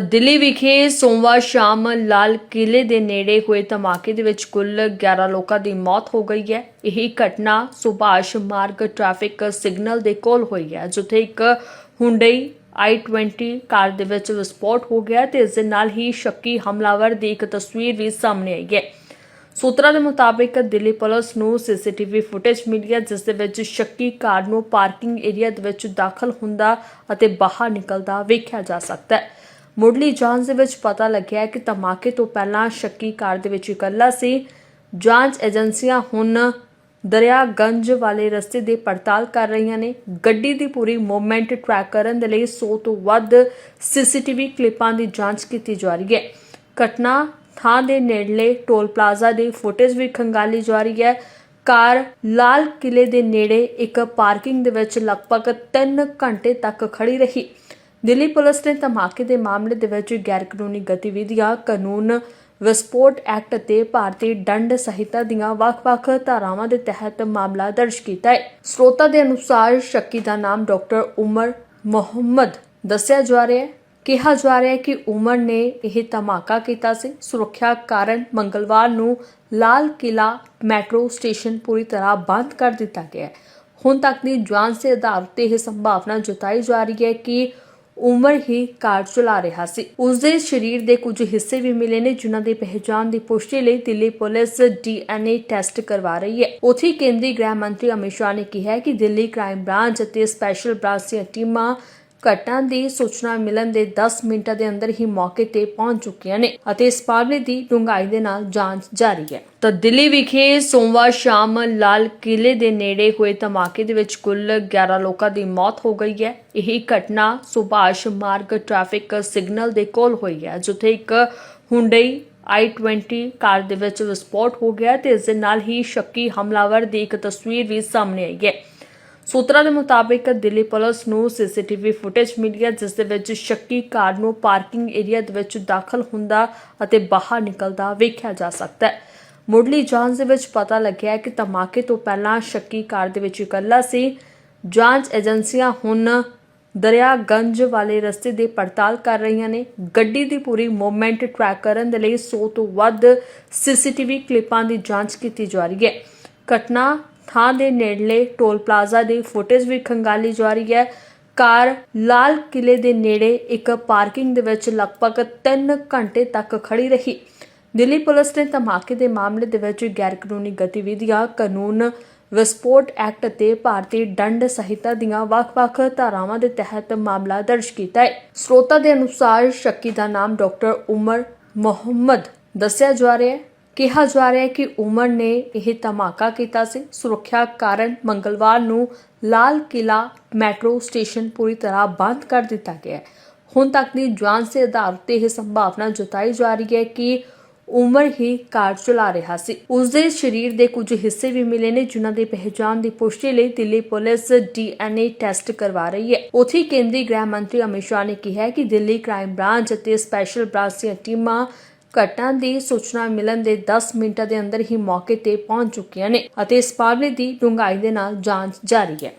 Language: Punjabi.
ਦਿੱਲੀ ਵਿਖੇ ਸੋਮਵਾਰ ਸ਼ਾਮ ਲਾਲ ਕਿਲੇ ਦੇ ਨੇੜੇ ਹੋਏ ਧਮਾਕੇ ਦੇ ਵਿੱਚ ਕੁੱਲ 11 ਲੋਕਾਂ ਦੀ ਮੌਤ ਹੋ ਗਈ ਹੈ। ਇਹ ਘਟਨਾ ਸੁਭਾਸ਼ ਮਾਰਗ ਟ੍ਰੈਫਿਕ ਸਿਗਨਲ ਦੇ ਕੋਲ ਹੋਈ ਹੈ, ਜਿੱਥੇ ਇੱਕ ਹੁੰਡਈ i20 ਕਾਰ ਦੇ ਵਿੱਚ ਵਿਸਫੋਟ ਹੋ ਗਿਆ ਤੇ ਇਸ ਦੇ ਨਾਲ ਹੀ ਸ਼ੱਕੀ ਹਮਲਾਵਰ ਦੀ ਇੱਕ ਤਸਵੀਰ ਵੀ ਸਾਹਮਣੇ ਆਈ ਹੈ। ਸੂਤਰਾਂ ਦੇ ਮੁਤਾਬਿਕ ਦਿੱਲੀ ਪੁਲਿਸ ਨੂੰ ਸੀਸੀਟੀਵੀ ਫੁਟੇਜ ਮਿਲੀ ਹੈ, ਜਿਸ ਦੇ ਵਿੱਚ ਸ਼ੱਕੀ ਕਾਰ ਨੂੰ ਪਾਰਕਿੰਗ ਏਰੀਆ ਦੇ ਵਿੱਚ ਦਾਖਲ ਹੁੰਦਾ ਅਤੇ ਬਾਹਰ ਨਿਕਲਦਾ ਵੇਖਿਆ ਜਾ ਸਕਦਾ ਹੈ। ਮੁੱਢਲੀ ਜਾਂਚ ਦੇ ਵਿੱਚ ਪਤਾ ਲੱਗਿਆ ਕਿ ਧਮਾਕੇ ਤੋਂ ਪਹਿਲਾਂ ਸ਼ੱਕੀ ਕਾਰ ਦੇ ਵਿੱਚ ਇਕੱਲਾ ਸੀ। ਜਾਂਚ ਏਜੰਸੀਆਂ ਹੁਣ ਦਰਿਆਗੰਜ ਵਾਲੇ ਰਸਤੇ ਦੀ ਪੜਤਾਲ ਕਰ ਰਹੀਆਂ ਨੇ। ਗੱਡੀ ਦੀ ਪੂਰੀ ਮੂਵਮੈਂਟ ਟਰੈਕ ਕਰਨ ਦੇ ਲਈ 100 ਤੋਂ ਵੱਧ ਸੀਸੀਟੀਵੀ ਕਲਿੱਪਾਂ ਦੀ ਜਾਂਚ ਕੀਤੀ ਜਾ ਰਹੀ ਹੈ। ਘਟਨਾ ਥਾਂ ਦੇ ਨੇੜਲੇ ਟੋਲ ਪਲਾਜ਼ਾ ਦੀ ਫੁਟੇਜ ਵੀ ਖੰਗਾਲੀ ਜਾ ਰਹੀ ਹੈ। ਕਾਰ ਲਾਲ ਕਿਲੇ ਦੇ ਨੇੜੇ ਇੱਕ ਪਾਰਕਿੰਗ ਦੇ ਵਿੱਚ ਲਗਭਗ 3 ਘੰਟੇ ਤੱਕ ਖੜੀ ਰਹੀ। ਦਿੱਲੀ ਪੁਲਿਸ ਨੇ ਧਮਾਕੇ ਦੇ ਮਾਮਲੇ ਦੇ ਵਿੱਚ ਗੈਰ ਕਾਨੂੰਨੀ ਗਤੀਵਿਧੀਆਂ, ਕਾਨੂੰਨ ਵਿਸਫੋਟ ਐਕਟ ਅਤੇ ਭਾਰਤੀ ਦੰਡ ਸੰਹਿਤਾ ਦੀਆਂ ਵੱਖ-ਵੱਖ ਧਾਰਾਵਾਂ ਦੇ ਤਹਿਤ ਮਾਮਲਾ ਦਰਜ ਕੀਤਾ ਹੈ। ਸਰੋਤਾ ਦੇ ਅਨੁਸਾਰ ਸ਼ੱਕੀ ਦਾ ਨਾਮ ਡਾਕਟਰ ਉਮਰ ਮੁਹੰਮਦ ਦੱਸਿਆ ਜਾ ਰਿਹਾ ਹੈ। ਕਿਹਾ ਜਾ ਰਿਹਾ ਹੈ ਕਿ ਉਮਰ ਨੇ ਇਹ ਧਮਾਕਾ ਕੀਤਾ ਸੀ। ਸੁਰੱਖਿਆ ਕਾਰਨ ਮੰਗਲਵਾਰ ਨੂੰ ਲਾਲ ਕਿਲਾ ਮੈਟਰੋ ਸਟੇਸ਼ਨ ਪੂਰੀ ਤਰ੍ਹਾਂ ਬੰਦ ਕਰ ਦਿੱਤਾ ਗਿਆ ਹੈ। ਹੁਣ ਤੱਕ ਦੀ ਜਾਂਚ ਦੇ ਆਧਾਰ ਉੱਤੇ ਇਹ ਸੰਭਾਵਨਾ ਜਤਾਈ ਜਾ ਰਹੀ ਹੈ ਕਿ ਉਮਰ ਹੀ ਕਾਰ ਚਲਾ ਰਿਹਾ ਸੀ। ਉਸ ਦੇ ਸਰੀਰ ਦੇ ਕੁਝ ਹਿੱਸੇ ਵੀ ਮਿਲੇ ਨੇ, ਜਿਨ੍ਹਾਂ ਦੀ ਪਹਿਚਾਣ ਦੀ ਪੁਸ਼ਟੀ ਲਈ ਦਿੱਲੀ ਪੁਲਿਸ ਡੀਐਨਏ ਟੈਸਟ ਕਰਵਾ ਰਹੀ ਹੈ। ਉਥੇ ਕੇਂਦਰੀ ਗ੍ਰਹਿ ਮੰਤਰੀ ਅਮਿਤ ਸ਼ਾਹ ਨੇ ਕਿਹਾ ਕਿ ਦਿੱਲੀ ਕ੍ਰਾਈਮ ਬ੍ਰਾਂਚ ਅਤੇ ਸਪੈਸ਼ਲ ਬ੍ਰਾਂਚ ਦੀਆਂ ਟੀਮਾਂ ਘਟਨਾ ਦੀ ਸੂਚਨਾ ਮਿਲਣ ਦੇ 10 ਮਿੰਟਾਂ ਦੇ ਅੰਦਰ ਹੀ ਮੌਕੇ ਤੇ ਪਹੁੰਚ ਚੁੱਕੀਆਂ ਨੇ ਅਤੇ ਇਸ ਮਾਮਲੇ ਦੀ ਡੂੰਘਾਈ ਦੇ ਨਾਲ ਜਾਂਚ ਜਾਰੀ ਹੈ। ਤਾਂ ਦਿੱਲੀ ਵਿਖੇ ਸੋਮਵਾਰ ਸ਼ਾਮ ਲਾਲ ਕਿਲੇ ਦੇ ਨੇੜੇ ਹੋਏ ਧਮਾਕੇ ਦੇ ਵਿੱਚ ਕੁੱਲ 11 ਲੋਕਾਂ ਦੀ ਮੌਤ ਹੋ ਗਈ ਹੈ। ਇਹ ਘਟਨਾ ਸੁਭਾਸ਼ ਮਾਰਗ ਟ੍ਰੈਫਿਕ ਸਿਗਨਲ ਦੇ ਕੋਲ ਹੋਈ ਹੈ, ਜਿੱਥੇ ਇੱਕ ਹੁੰਡਈ i20 ਕਾਰ ਦੇ ਵਿੱਚ ਵਿਸਫੋਟ ਹੋ ਗਿਆ ਤੇ ਇਸ ਦੇ ਨਾਲ ਹੀ ਸ਼ੱਕੀ ਹਮਲਾਵਰ ਦੀ ਇੱਕ ਤਸਵੀਰ ਵੀ ਸਾਹਮਣੇ ਆਈ ਹੈ। ਸੂਤਰਾਂ ਦੇ ਮੁਤਾਬਿਕ ਦਿੱਲੀ ਪੁਲਿਸ ਨੂੰ ਸੀਸੀਟੀਵੀ ਫੁਟੇਜ ਮਿਲੀ ਹੈ, ਜਿਸ ਦੇ ਵਿੱਚ ਸ਼ੱਕੀ ਕਾਰ ਨੂੰ ਪਾਰਕਿੰਗ ਏਰੀਆ ਦੇ ਵਿੱਚ ਦਾਖਲ ਹੁੰਦਾ ਅਤੇ ਬਾਹਰ ਨਿਕਲਦਾ ਵੇਖਿਆ ਜਾ ਸਕਦਾ ਹੈ। ਮੁੱਢਲੀ ਜਾਂਚ ਦੇ ਵਿੱਚ ਪਤਾ ਲੱਗਿਆ ਕਿ ਧਮਾਕੇ ਤੋਂ ਪਹਿਲਾਂ ਸ਼ੱਕੀ ਕਾਰ ਦੇ ਵਿੱਚ ਇਕੱਲਾ ਸੀ। ਜਾਂਚ ਏਜੰਸੀਆਂ ਹੁਣ ਦਰਿਆਗੰਜ ਵਾਲੇ ਰਸਤੇ ਦੀ ਪੜਤਾਲ ਕਰ ਰਹੀਆਂ ਨੇ। ਗੱਡੀ ਦੀ ਪੂਰੀ ਮੂਵਮੈਂਟ ਟਰੈਕ ਕਰਨ ਦੇ ਲਈ 100 ਤੋਂ ਵੱਧ ਸੀਸੀਟੀਵੀ ਕਲਿੱਪਾਂ ਦੀ ਜਾਂਚ ਕੀਤੀ ਜਾ ਰਹੀ ਹੈ। ਘਟਨਾ ਥਾਂ ਦੇ ਨੇੜਲੇ ਟੋਲ ਪਲਾਜ਼ਾ ਦੀ ਫੁਟੇਜ ਵੀ ਖੰਗਾਲੀ ਜਾ ਰਹੀ ਹੈ। ਕਾਰ ਲਾਲ ਕਿਲੇ ਦੇ ਨੇੜੇ ਇੱਕ ਪਾਰਕਿੰਗ ਦੇ ਵਿੱਚ ਲਗਭਗ 3 ਘੰਟੇ ਤੱਕ ਖੜੀ ਰਹੀ। ਦਿੱਲੀ ਪੁਲਿਸ ਨੇ ਧਮਾਕੇ ਦੇ ਮਾਮਲੇ ਦੇ ਵਿੱਚ ਗੈਰ ਕਾਨੂੰਨੀ ਗਤੀਵਿਧੀਆਂ, ਕਾਨੂੰਨ ਵਿਸਫੋਟ ਐਕਟ ਅਤੇ ਭਾਰਤੀ ਦੰਡ ਸੰਹਿਤਾ ਦੀਆਂ ਵੱਖ-ਵੱਖ ਧਾਰਾਵਾਂ ਦੇ ਤਹਿਤ ਮਾਮਲਾ ਦਰਜ ਕੀਤਾ ਹੈ। ਸਰੋਤਾ ਦੇ ਅਨੁਸਾਰ ਸ਼ੱਕੀ ਦਾ ਨਾਮ ਡਾਕਟਰ ਉਮਰ ਮੁਹੰਮਦ ਦੱਸਿਆ ਜਾ ਰਿਹਾ ਹੈ। ਕਿਹਾ ਜਾ ਰਿਹਾ ਹੈ ਕਿ ਉਮਰ ਨੇ ਇਹ ਧਮਾਕਾ ਕੀਤਾ ਸੀ। ਸੁਰੱਖਿਆ ਕਾਰਨ ਮੰਗਲਵਾਰ ਨੂੰ ਲਾਲ ਕਿਲਾ ਮੈਟਰੋ ਸਟੇਸ਼ਨ ਪੂਰੀ ਤਰ੍ਹਾਂ ਬੰਦ ਕਰ ਦਿੱਤਾ ਗਿਆ ਹੈ। ਹੁਣ ਤੱਕ ਦੀ ਜਾਂਚ ਦੇ ਆਧਾਰ ਉੱਤੇ ਇਹ ਸੰਭਾਵਨਾ ਜਤਾਈ ਜਾ ਰਹੀ ਹੈ ਕਿ ਉਮਰ ਹੀ ਕਾਰ ਚਲਾ ਰਿਹਾ ਸੀ। ਉਸ ਦੇ ਸਰੀਰ ਦੇ ਕੁਝ ਹਿੱਸੇ ਵੀ ਮਿਲੇ ਨੇ, ਜਿਨ੍ਹਾਂ ਦੀ ਪਹਿਚਾਣ ਦੀ ਪੁਸ਼ਟੀ ਲਈ ਦਿੱਲੀ ਪੁਲਿਸ ਡੀਐਨਏ ਟੈਸਟ ਕਰਵਾ ਰਹੀ ਹੈ। ਉਥੇ ਕੇਂਦਰੀ ਗ੍ਰਹਿ ਮੰਤਰੀ ਅਮਿਤ ਸ਼ਾਹ ਨੇ ਕਿਹਾ ਕਿ ਦਿੱਲੀ ਕ੍ਰਾਈਮ ਬ੍ਰਾਂਚ ਅਤੇ ਸਪੈਸ਼ਲ ਬ੍ਰਾਂਚ ਦੀਆਂ ਟੀਮਾਂ ਘਟਨਾ ਦੀ ਸੂਚਨਾ ਮਿਲਣ ਦੇ 10 ਮਿੰਟਾਂ ਦੇ ਅੰਦਰ ਹੀ ਮੌਕੇ ਤੇ ਪਹੁੰਚ ਚੁੱਕੀਆਂ ਨੇ ਅਤੇ ਇਸ ਮਾਮਲੇ ਦੀ ਡੂੰਘਾਈ ਦੇ ਨਾਲ ਜਾਂਚ ਜਾਰੀ ਹੈ।